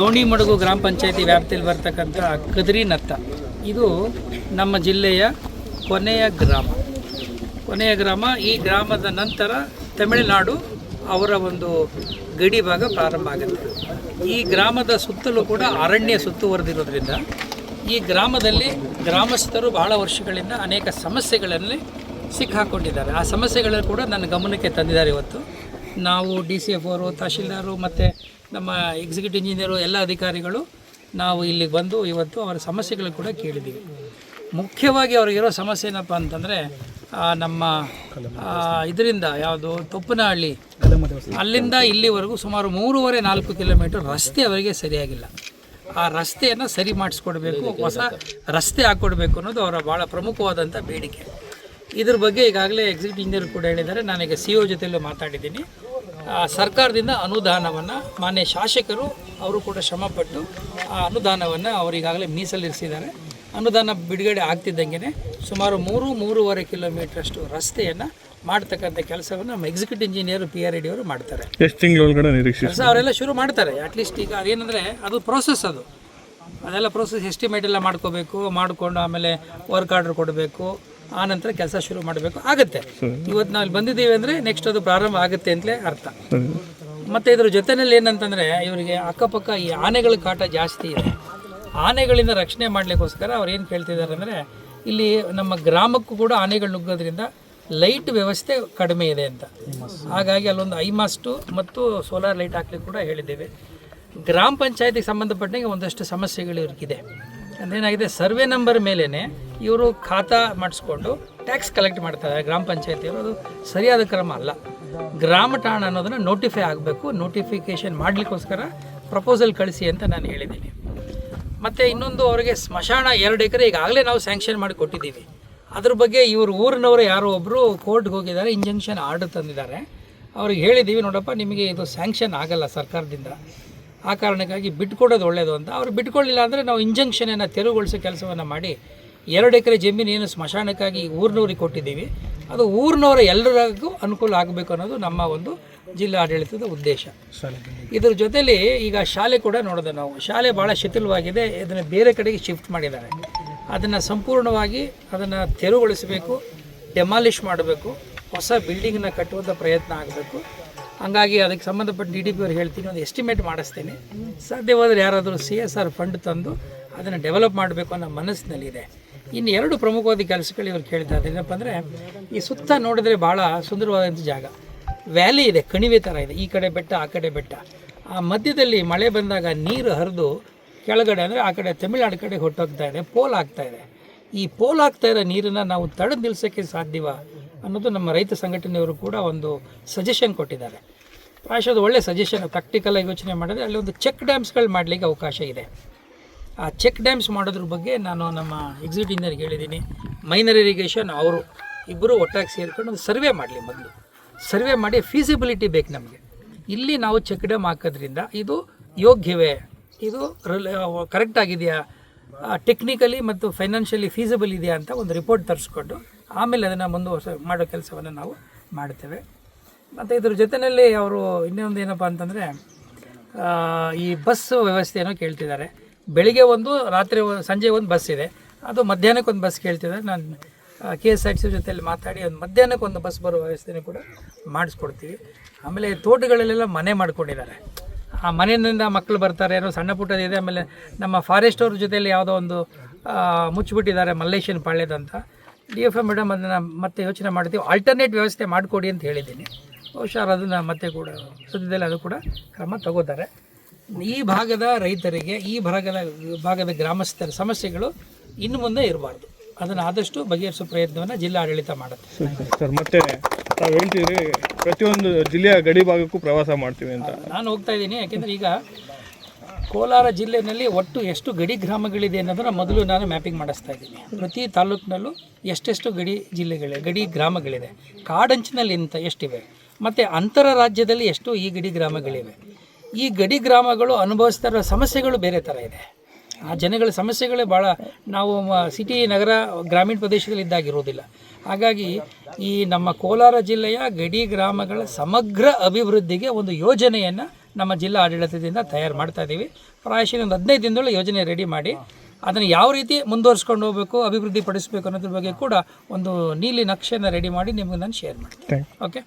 ದೋಣಿಮಡುಗು ಗ್ರಾಮ ಪಂಚಾಯತಿ ವ್ಯಾಪ್ತಿಯಲ್ಲಿ ಬರ್ತಕ್ಕಂಥ ಕದ್ರಿ ನತ್ತ ಇದು ನಮ್ಮ ಜಿಲ್ಲೆಯ ಕೊನೆಯ ಗ್ರಾಮ. ಕೊನೆಯ ಗ್ರಾಮ, ಈ ಗ್ರಾಮದ ನಂತರ ತಮಿಳುನಾಡು ಅವರ ಒಂದು ಗಡಿ ಭಾಗ ಪ್ರಾರಂಭ ಆಗುತ್ತೆ. ಈ ಗ್ರಾಮದ ಸುತ್ತಲೂ ಕೂಡ ಅರಣ್ಯ ಸುತ್ತುವರೆದಿರೋದ್ರಿಂದ ಈ ಗ್ರಾಮದಲ್ಲಿ ಗ್ರಾಮಸ್ಥರು ಬಹಳ ವರ್ಷಗಳಿಂದ ಅನೇಕ ಸಮಸ್ಯೆಗಳಲ್ಲಿ ಸಿಕ್ಕಾಕೊಂಡಿದ್ದಾರೆ. ಆ ಸಮಸ್ಯೆಗಳನ್ನು ಕೂಡ ನನ್ನ ಗಮನಕ್ಕೆ ತಂದಿದ್ದಾರೆ ಇವತ್ತು. ನಾವು ಡಿ ಸಿ ಎಫ್ ಅವರು, ತಹಶೀಲ್ದಾರು ಮತ್ತು ನಮ್ಮ ಎಕ್ಸಿಕ್ಯೂಟಿವ್ ಇಂಜಿನಿಯರು, ಎಲ್ಲ ಅಧಿಕಾರಿಗಳು ನಾವು ಇಲ್ಲಿಗೆ ಬಂದು ಇವತ್ತು ಅವರ ಸಮಸ್ಯೆಗಳು ಕೂಡ ಕೇಳಿದ್ದೀವಿ. ಮುಖ್ಯವಾಗಿ ಅವ್ರಿಗಿರೋ ಸಮಸ್ಯೆ ಏನಪ್ಪ ಅಂತಂದರೆ ನಮ್ಮ ಇದರಿಂದ ಯಾವುದು ತೊಪ್ಪನಹಳ್ಳಿ, ಅಲ್ಲಿಂದ ಇಲ್ಲಿವರೆಗೂ ಸುಮಾರು ಮೂರುವರೆ ನಾಲ್ಕು ಕಿಲೋಮೀಟರ್ ರಸ್ತೆ ಅವರಿಗೆ ಸರಿಯಾಗಿಲ್ಲ. ಆ ರಸ್ತೆಯನ್ನು ಸರಿ ಮಾಡಿಸ್ಕೊಡ್ಬೇಕು, ಹೊಸ ರಸ್ತೆ ಹಾಕ್ಕೊಡ್ಬೇಕು ಅನ್ನೋದು ಅವರ ಭಾಳ ಪ್ರಮುಖವಾದಂಥ ಬೇಡಿಕೆ. ಇದ್ರ ಬಗ್ಗೆ ಈಗಾಗಲೇ ಎಕ್ಸಿಕ್ಯೂಟಿವ್ ಇಂಜಿನಿಯರ್ ಕೂಡ ಹೇಳಿದ್ದಾರೆ. ನಾನೀಗ ಸಿ ಒ ಜೊತೆಯಲ್ಲೂ ಮಾತಾಡಿದ್ದೀನಿ. ಆ, ಸರ್ಕಾರದಿಂದ ಅನುದಾನವನ್ನು ಮಾನ್ಯ ಶಾಸಕರು ಅವರು ಕೂಡ ಶ್ರಮಪಟ್ಟು ಆ ಅನುದಾನವನ್ನು ಅವರಿಗಾಗಲೇ ಮೀಸಲಿರಿಸಿದ್ದಾರೆ. ಅನುದಾನ ಬಿಡುಗಡೆ ಆಗ್ತಿದ್ದಂಗೆ ಸುಮಾರು ಮೂರು ಮೂರುವರೆ ಕಿಲೋಮೀಟ್ರಷ್ಟು ರಸ್ತೆಯನ್ನು ಮಾಡ್ತಕ್ಕಂಥ ಕೆಲಸವನ್ನು ನಮ್ಮ executive engineer P R D ಅವರು ಮಾಡ್ತಾರೆ. ಎಷ್ಟು ತಿಂಗಳೊಳಗಡೆ ಕೆಲಸ ಅವರೆಲ್ಲ ಶುರು ಮಾಡ್ತಾರೆ. ಅಟ್ಲೀಸ್ಟ್ ಈಗ ಅದೇನಂದರೆ ಅದು ಪ್ರೋಸೆಸ್ ಅದು. ಅದೆಲ್ಲ ಪ್ರೋಸೆಸ್ ಎಸ್ಟಿಮೇಟ್ ಎಲ್ಲ ಮಾಡ್ಕೋಬೇಕು ಮಾಡಿಕೊಂಡು ಆಮೇಲೆ ವರ್ಕ್ ಆರ್ಡರ್ ಕೊಡಬೇಕು. ಆ ನಂತರ ಕೆಲಸ ಶುರು ಮಾಡಬೇಕು. ಆಗುತ್ತೆ. ಇವತ್ತು ನಾವು ಇಲ್ಲಿ ಬಂದಿದ್ದೀವಿ ಅಂದರೆ ನೆಕ್ಸ್ಟ್ ಅದು ಪ್ರಾರಂಭ ಆಗುತ್ತೆ ಅಂತಲೇ ಅರ್ಥ. ಮತ್ತು ಇದ್ರ ಜೊತೆಯಲ್ಲಿ ಏನಂತಂದರೆ ಇವರಿಗೆ ಅಕ್ಕಪಕ್ಕ ಈ ಆನೆಗಳ ಕಾಟ ಜಾಸ್ತಿ ಇದೆ. ಆನೆಗಳಿಂದ ರಕ್ಷಣೆ ಮಾಡಲಿಕ್ಕೋಸ್ಕರ ಅವ್ರು ಏನು ಕೇಳ್ತಿದ್ದಾರೆ ಅಂದರೆ ಇಲ್ಲಿ ನಮ್ಮ ಗ್ರಾಮಕ್ಕೂ ಕೂಡ ಆನೆಗಳು ನುಗ್ಗೋದ್ರಿಂದ ಲೈಟ್ ವ್ಯವಸ್ಥೆ ಕಡಿಮೆ ಇದೆ ಅಂತ. ಹಾಗಾಗಿ ಅಲ್ಲೊಂದು ಐಮಾಸ್ಟು ಮತ್ತು ಸೋಲಾರ್ ಲೈಟ್ ಹಾಕ್ಲಿಕ್ಕೆ ಕೂಡ ಹೇಳಿದ್ದೇವೆ. ಗ್ರಾಮ ಪಂಚಾಯತಿಗೆ ಸಂಬಂಧಪಟ್ಟಂಗೆ ಒಂದಷ್ಟು ಸಮಸ್ಯೆಗಳು ಇವ್ರಿಗಿದೆ ಅದೇನಾಗಿದೆ ಸರ್ವೆ ನಂಬರ್ ಮೇಲೇ ಇವರು ಖಾತಾ ಮಾಡಿಸ್ಕೊಂಡು ಟ್ಯಾಕ್ಸ್ ಕಲೆಕ್ಟ್ ಮಾಡ್ತಾರೆ ಗ್ರಾಮ ಪಂಚಾಯತಿಯವರು. ಅದು ಸರಿಯಾದ ಕ್ರಮ ಅಲ್ಲ. ಗ್ರಾಮ ಠಾಣ ಅನ್ನೋದನ್ನು ನೋಟಿಫೈ ಆಗಬೇಕು, ನೋಟಿಫಿಕೇಷನ್ ಮಾಡಲಿಕ್ಕೋಸ್ಕರ ಪ್ರಪೋಸಲ್ ಕಳಿಸಿ ಅಂತ ನಾನು ಹೇಳಿದ್ದೀನಿ. ಮತ್ತು ಇನ್ನೊಂದು, ಅವರಿಗೆ ಸ್ಮಶಾನ ಎರಡು ಎಕರೆ ಈಗಾಗಲೇ ನಾವು ಸ್ಯಾಂಕ್ಷನ್ ಮಾಡಿ ಕೊಟ್ಟಿದ್ದೀವಿ. ಅದ್ರ ಬಗ್ಗೆ ಇವರು ಊರಿನವರು ಯಾರೋ ಒಬ್ಬರು ಕೋರ್ಟ್ಗೆ ಹೋಗಿದ್ದಾರೆ, ಇಂಜಂಕ್ಷನ್ ಆರ್ಡರ್ ತಂದಿದ್ದಾರೆ. ಅವ್ರಿಗೆ ಹೇಳಿದ್ದೀವಿ, ನೋಡಪ್ಪ, ನಿಮಗೆ ಇದು ಸ್ಯಾಂಕ್ಷನ್ ಆಗಲ್ಲ ಸರ್ಕಾರದಿಂದ. ಆ ಕಾರಣಕ್ಕಾಗಿ ಬಿಟ್ಕೊಡೋದು ಒಳ್ಳೆಯದು ಅಂತ. ಅವ್ರು ಬಿಟ್ಕೊಳ್ಳಿಲ್ಲ ಅಂದರೆ ನಾವು ಇಂಜಂಕ್ಷನನ್ನು ತೆರವುಗೊಳಿಸೋ ಕೆಲಸವನ್ನು ಮಾಡಿ ಎರಡು ಎಕರೆ ಜಮೀನು ಏನು ಸ್ಮಶಾನಕ್ಕಾಗಿ ಊರಿನವ್ರಿಗೆ ಕೊಟ್ಟಿದ್ದೀವಿ. ಅದು ಊರಿನವರ ಎಲ್ಲರಿಗೂ ಅನುಕೂಲ ಆಗಬೇಕು ಅನ್ನೋದು ನಮ್ಮ ಒಂದು ಜಿಲ್ಲಾ ಆಡಳಿತದ ಉದ್ದೇಶ ಇದ್ರ ಜೊತೆಯಲ್ಲಿ ಈಗ ಶಾಲೆ ಕೂಡ ನೋಡಿದೆ ನಾವು. ಶಾಲೆ ಭಾಳ ಶಿಥಿಲವಾಗಿದೆ ಇದನ್ನು ಬೇರೆ ಕಡೆಗೆ ಶಿಫ್ಟ್ ಮಾಡಿದ್ದಾರೆ. ಅದನ್ನು ಸಂಪೂರ್ಣವಾಗಿ ಅದನ್ನು ತೆರವುಗೊಳಿಸಬೇಕು ಡೆಮಾಲಿಷ್ ಮಾಡಬೇಕು ಹೊಸ ಬಿಲ್ಡಿಂಗನ್ನ ಕಟ್ಟುವಂಥ ಪ್ರಯತ್ನ ಆಗಬೇಕು. ಹಂಗಾಗಿ ಅದಕ್ಕೆ ಸಂಬಂಧಪಟ್ಟ ಡಿ ಡಿ ಪಿ ಅವ್ರು ಹೇಳ್ತೀನಿ, ಒಂದು ಎಸ್ಟಿಮೇಟ್ ಮಾಡಿಸ್ತೀನಿ. ಸಾಧ್ಯವಾದರೆ ಯಾರಾದರೂ ಸಿ ಎಸ್ ಆರ್ ಫಂಡ್ ತಂದು ಅದನ್ನು ಡೆವಲಪ್ ಮಾಡಬೇಕು ಅನ್ನೋ ಮನಸ್ಸಿನಲ್ಲಿದೆ. ಇನ್ನು ಎರಡು ಪ್ರಮುಖವಾದ ಕೆಲಸಗಳು ಇವ್ರು ಕೇಳ್ತಾ ಇದ್ದಾರೆ. ಏನಪ್ಪ ಅಂದರೆ, ಈ ಸುತ್ತ ನೋಡಿದ್ರೆ ಭಾಳ ಸುಂದರವಾದಂಥ ಜಾಗ. ವ್ಯಾಲಿ ಇದೆ, ಕಣಿವೆ ಥರ ಇದೆ. ಈ ಕಡೆ ಬೆಟ್ಟ, ಆ ಕಡೆ ಬೆಟ್ಟ. ಆ ಮಧ್ಯದಲ್ಲಿ ಮಳೆ ಬಂದಾಗ ನೀರು ಹರಿದು ಕೆಳಗಡೆ ಅಂದರೆ ಆ ಕಡೆ ತಮಿಳ್ನಾಡು ಕಡೆ ಹೊಟ್ಟೋಗ್ತಾ ಇದೆ, ಪೋಲ್ ಆಗ್ತಾ ಇದೆ. ಈ ಪೋಲ್ ಆಗ್ತಾ ಇರೋ ನೀರನ್ನು ನಾವು ತಡೆದು ನಿಲ್ಸೋಕ್ಕೆ ಸಾಧ್ಯವ? ಅನ್ನೋದು ನಮ್ಮ ರೈತ ಸಂಘಟನೆಯವರು ಕೂಡ ಒಂದು ಸಜೆಷನ್ ಕೊಟ್ಟಿದ್ದಾರೆ. ಪ್ರಾಯಶಃ ಒಳ್ಳೆ ಸಜೆಷನ್ ಪ್ರಾಕ್ಟಿಕಲಾಗಿ ಯೋಚನೆ ಮಾಡಿದ್ರೆ ಅಲ್ಲಿ ಒಂದು ಚೆಕ್ ಡ್ಯಾಮ್ಸ್ಗಳು ಮಾಡಲಿಕ್ಕೆ ಅವಕಾಶ ಇದೆ. ಆ ಚೆಕ್ ಡ್ಯಾಮ್ಸ್ ಮಾಡೋದ್ರ ಬಗ್ಗೆ ನಾನು ನಮ್ಮ ಎಕ್ಸಿಕ್ಯೂಟಿವ್ ಇಂಜಿನಿಯರ್ಗೆ ಹೇಳಿದ್ದೀನಿ. ಮೈನರ್ ಇರಿಗೇಷನ್ ಅವರು ಇಬ್ಬರು ಒಟ್ಟಾಗಿ ಸೇರಿಕೊಂಡು ಒಂದು ಸರ್ವೆ ಮಾಡಲಿ ಮೊದಲು. ಸರ್ವೆ ಮಾಡಿ ಫೀಸಿಬಿಲಿಟಿ ಬೇಕು ನಮಗೆ. ಇಲ್ಲಿ ನಾವು ಚೆಕ್ ಡ್ಯಾಮ್ ಹಾಕೋದ್ರಿಂದ ಇದು ಯೋಗ್ಯವೇ? ಇದು ಕರೆಕ್ಟ್ ಆಗಿದೆಯಾ? ಟೆಕ್ನಿಕಲಿ ಮತ್ತು ಫೈನಾನ್ಷಿಯಲಿ ಫೀಸಿಬಲ್ ಇದೆಯಾ ಅಂತ ಒಂದು ರಿಪೋರ್ಟ್ ತರಿಸ್ಕೊಂಡು ಆಮೇಲೆ ಅದನ್ನು ಮುಂದುವರ್ಸ ಮಾಡೋ ಕೆಲಸವನ್ನು ನಾವು ಮಾಡ್ತೇವೆ. ಮತ್ತು ಇದ್ರ ಜೊತೆಯಲ್ಲಿ ಅವರು ಇನ್ನೊಂದು ಏನಪ್ಪ ಅಂತಂದರೆ ಈ ಬಸ್ ವ್ಯವಸ್ಥೆಯನ್ನು ಕೇಳ್ತಿದ್ದಾರೆ. ಬೆಳಿಗ್ಗೆ ಒಂದು, ರಾತ್ರಿ ಸಂಜೆ ಒಂದು ಬಸ್ ಇದೆ. ಅದು ಮಧ್ಯಾಹ್ನಕ್ಕೆ ಒಂದು ಬಸ್ ಕೇಳ್ತಿದ್ದಾರೆ. ನಾನು K S R T C ಜೊತೆಯಲ್ಲಿ ಮಾತಾಡಿ ಒಂದು ಮಧ್ಯಾಹ್ನಕ್ಕೆ ಒಂದು ಬಸ್ ಬರೋ ವ್ಯವಸ್ಥೆನೂ ಕೂಡ ಮಾಡಿಸ್ಕೊಡ್ತೀವಿ. ಆಮೇಲೆ ತೋಟಗಳಲ್ಲೆಲ್ಲ ಮನೆ ಮಾಡ್ಕೊಂಡಿದ್ದಾರೆ. ಆ ಮನೆಯಿಂದ ಮಕ್ಕಳು ಬರ್ತಾರೆ ಏನೋ ಸಣ್ಣ ಪುಟ್ಟದಿದೆ ಆಮೇಲೆ ನಮ್ಮ ಫಾರೆಸ್ಟ್ ಅವ್ರ ಜೊತೆಯಲ್ಲಿ ಯಾವುದೋ ಒಂದು ಮುಚ್ಚಿಬಿಟ್ಟಿದ್ದಾರೆ ಮಲ್ಲೇಶನ್ ಪಾಳ್ಯದಂತ. ಡಿ ಎಫ್ ಎ ಮೇಡಮ್ ಅದನ್ನು ಮತ್ತೆ ಯೋಚನೆ ಮಾಡ್ತೀವಿ ಆಲ್ಟರ್ನೇಟ್ ವ್ಯವಸ್ಥೆ ಮಾಡಿಕೊಡಿ ಅಂತ ಹೇಳಿದ್ದೀನಿ. ಬಹುಶಃ ಅದನ್ನು ಮತ್ತೆ ಕೂಡ ಸದ್ಯದಲ್ಲಿ ಅದು ಕೂಡ ಕ್ರಮ ತಗೋತಾರೆ. ಈ ಭಾಗದ ರೈತರಿಗೆ ಈ ಭಾಗದ ಭಾಗದ ಗ್ರಾಮಸ್ಥರ ಸಮಸ್ಯೆಗಳು ಇನ್ನು ಮುಂದೆ ಇರಬಾರ್ದು. ಅದನ್ನು ಆದಷ್ಟು ಬಗೆಹರಿಸೋ ಪ್ರಯತ್ನವನ್ನು ಜಿಲ್ಲಾ ಆಡಳಿತ ಮಾಡುತ್ತೆ. ಸರ್ ಮತ್ತೆ ತಾವು ಹೇಳ್ತೀವಿ ಪ್ರತಿಯೊಂದು ಜಿಲ್ಲೆಯ ಗಡಿ ಭಾಗಕ್ಕೂ ಪ್ರವಾಸ ಮಾಡ್ತೀವಿ ಅಂತ. ನಾನು ಹೋಗ್ತಾ ಇದ್ದೀನಿ ಯಾಕೆಂದರೆ ಈಗ ಕೋಲಾರ ಜಿಲ್ಲೆಯಲ್ಲಿ ಒಟ್ಟು ಎಷ್ಟು ಗಡಿ ಗ್ರಾಮಗಳಿದೆ ಅನ್ನೋದನ್ನು ಮೊದಲು ನಾನು ಮ್ಯಾಪಿಂಗ್ ಮಾಡಿಸ್ತಾ ಇದ್ದೀನಿ. ಪ್ರತಿ ತಾಲೂಕಿನಲ್ಲೂ ಎಷ್ಟೆಷ್ಟು ಗಡಿ ಜಿಲ್ಲೆಗಳಿವೆ, ಗಡಿ ಗ್ರಾಮಗಳಿದೆ ಕಾಡಂಚಿನಲ್ಲಿ ಇಂಥ ಎಷ್ಟಿವೆ, ಮತ್ತು ಅಂತರ ರಾಜ್ಯದಲ್ಲಿ ಎಷ್ಟು ಈ ಗಡಿ ಗ್ರಾಮಗಳಿವೆ. ಈ ಗಡಿ ಗ್ರಾಮಗಳು ಅನುಭವಿಸ್ತಾ ಇರೋ ಸಮಸ್ಯೆಗಳು ಬೇರೆ ಥರ ಇದೆ. ಆ ಜನಗಳ ಸಮಸ್ಯೆಗಳೇ ಭಾಳ ನಾವು ಸಿಟಿ, ನಗರ, ಗ್ರಾಮೀಣ ಪ್ರದೇಶದಲ್ಲಿ ಇದ್ದಾಗಿರೋದಿಲ್ಲ ಹಾಗಾಗಿ ಈ ನಮ್ಮ ಕೋಲಾರ ಜಿಲ್ಲೆಯ ಗಡಿ ಗ್ರಾಮಗಳ ಸಮಗ್ರ ಅಭಿವೃದ್ಧಿಗೆ ಒಂದು ಯೋಜನೆಯನ್ನು ನಮ್ಮ ಜಿಲ್ಲಾ ಆಡಳಿತದಿಂದ ತಯಾರು ಮಾಡ್ತಾ ಇದ್ದೀವಿ ಪ್ರಾಯಶಃ ಒಂದು ಹದಿನೈದು ದಿನದೊಳಗೆ ಯೋಜನೆ ರೆಡಿ ಮಾಡಿ ಅದನ್ನು ಯಾವ ರೀತಿ ಮುಂದುವರಿಸ್ಕೊಂಡು ಹೋಗಬೇಕು ಅಭಿವೃದ್ಧಿ ಪಡಿಸಬೇಕು ಅನ್ನೋದ್ರ ಬಗ್ಗೆ ಕೂಡ ಒಂದು ನೀಲಿ ನಕ್ಷೆಯನ್ನು ರೆಡಿ ಮಾಡಿ ನಿಮಗೆ ನಾನು ಶೇರ್ ಮಾಡ್ತೀನಿ. ಓಕೆ